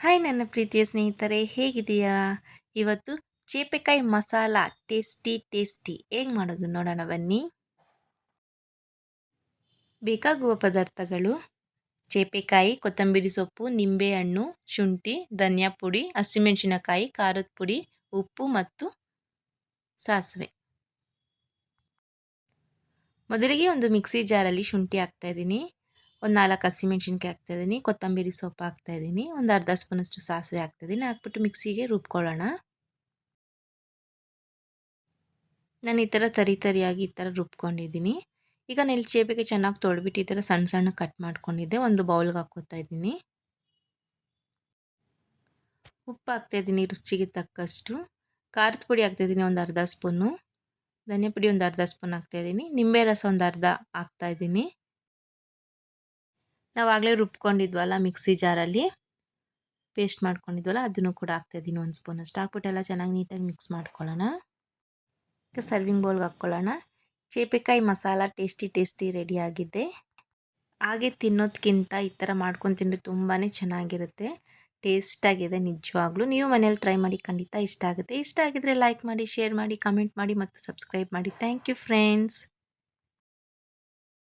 Hi ನನ್ನ ಪ್ರೀತಿಯ ಸ್ನೇಹಿತರೆ ಹೇಗಿದೆಯಾ ಇವತ್ತು ಚೇಪೆಕಾಯಿ ಮಸಾಲ ಟೇಸ್ಟಿ ಟೇಸ್ಟಿ ಹೇಗೆ ಮಾಡೋದು ನೋಡೋಣ ಬನ್ನಿ. ಬೇಕಾಗುವ ಪದಾರ್ಥಗಳು ಚೇಪೆಕಾಯಿ, ಕೊತ್ತಂಬರಿ ಸೊಪ್ಪು, ನಿಂಬೆಹಣ್ಣು, ಶುಂಠಿ, ಧನಿಯಾ ಪುಡಿ, ಹಸಿಮೆಣಸಿನಕಾಯಿ, ಖಾರದ ಪುಡಿ, ಉಪ್ಪು ಮತ್ತು ಸಾಸಿವೆ. ಮೊದಲಿಗೆ ಒಂದು ಮಿಕ್ಸಿ ಜಾರಲ್ಲಿ ಶುಂಠಿ ಹಾಕ್ತಾಯಿದ್ದೀನಿ ಒಂದು ನಾಲ್ಕು ಹಸಿಮೆಣ್ಸಿನ್ಕಾಯಿ ಹಾಕ್ತಾಯಿದ್ದೀನಿ ಕೊತ್ತಂಬರಿ ಸೊಪ್ಪು ಹಾಕ್ತಾಯಿದ್ದೀನಿ ಒಂದು ಅರ್ಧ ಸ್ಪೂನಷ್ಟು ಸಾಸಿವೆ ಹಾಕ್ತಾಯಿದ್ದೀನಿ ಹಾಕ್ಬಿಟ್ಟು ಮಿಕ್ಸಿಗೆ ರುಬ್ಕೊಳ್ಳೋಣ. ನಾನು ಈ ಥರ ತರಿ ತರಿಯಾಗಿ ಈ ಥರ ರುಬ್ಕೊಂಡಿದ್ದೀನಿ ಈಗ ನೆಲ್ ಚೇಬೆಗೆ ಚೆನ್ನಾಗಿ ತೊಳ್ಬಿಟ್ಟು ಈ ಥರ ಸಣ್ಣ ಸಣ್ಣ ಕಟ್ ಮಾಡ್ಕೊಂಡಿದ್ದೆ, ಒಂದು ಬೌಲ್ಗೆ ಹಾಕ್ಕೋತಾ ಇದ್ದೀನಿ ಉಪ್ಪು ಹಾಕ್ತಾಯಿದ್ದೀನಿ ರುಚಿಗೆ ತಕ್ಕಷ್ಟು. ಖಾರದ ಪುಡಿ ಹಾಕ್ತಾಯಿದ್ದೀನಿ ಒಂದು ಅರ್ಧ ಸ್ಪೂನು. ಧನಿಯಾ ಪುಡಿ ಒಂದು ಅರ್ಧ ಸ್ಪೂನ್ ಹಾಕ್ತಾಯಿದ್ದೀನಿ ನಿಂಬೆ ರಸ ಒಂದು ಅರ್ಧ ಹಾಕ್ತಾಯಿದ್ದೀನಿ ನಾವಾಗಲೇ ರುಬ್ಕೊಂಡಿದ್ವಲ್ಲ ಮಿಕ್ಸಿ ಜಾರಲ್ಲಿ. ಪೇಸ್ಟ್ ಮಾಡ್ಕೊಂಡಿದ್ವಲ್ಲ ಅದನ್ನು ಕೂಡ ಹಾಕ್ತಾಯಿದ್ದೀನಿ ಒಂದು ಸ್ಪೂನ್ ಅಷ್ಟು ಹಾಕ್ಬಿಟ್ಟೆಲ್ಲ ಚೆನ್ನಾಗಿ ನೀಟಾಗಿ ಮಿಕ್ಸ್ ಮಾಡ್ಕೊಳ್ಳೋಣ. ಈಗ ಸರ್ವಿಂಗ್ ಬೌಲ್ಗೆ ಹಾಕ್ಕೊಳ್ಳೋಣ. ಚೇಪೆಕಾಯಿ ಮಸಾಲ ಟೇಸ್ಟಿ ಟೇಸ್ಟಿ ರೆಡಿಯಾಗಿದೆ ಹಾಗೆ ತಿನ್ನೋದಕ್ಕಿಂತ ಈ ಥರ ಮಾಡ್ಕೊಂಡು ತಿಂದರೆ ತುಂಬಾ ಚೆನ್ನಾಗಿರುತ್ತೆ. ಟೇಸ್ಟಾಗಿದೆ ನಿಜವಾಗ್ಲೂ. ನೀವು ಮನೇಲಿ ಟ್ರೈ ಮಾಡಿ ಖಂಡಿತ ಇಷ್ಟ ಆಗುತ್ತೆ. ಇಷ್ಟ ಆಗಿದ್ರೆ ಲೈಕ್ ಮಾಡಿ, ಶೇರ್ ಮಾಡಿ, ಕಮೆಂಟ್ ಮಾಡಿ ಮತ್ತು ಸಬ್ಸ್ಕ್ರೈಬ್ ಮಾಡಿ. Thank you friends.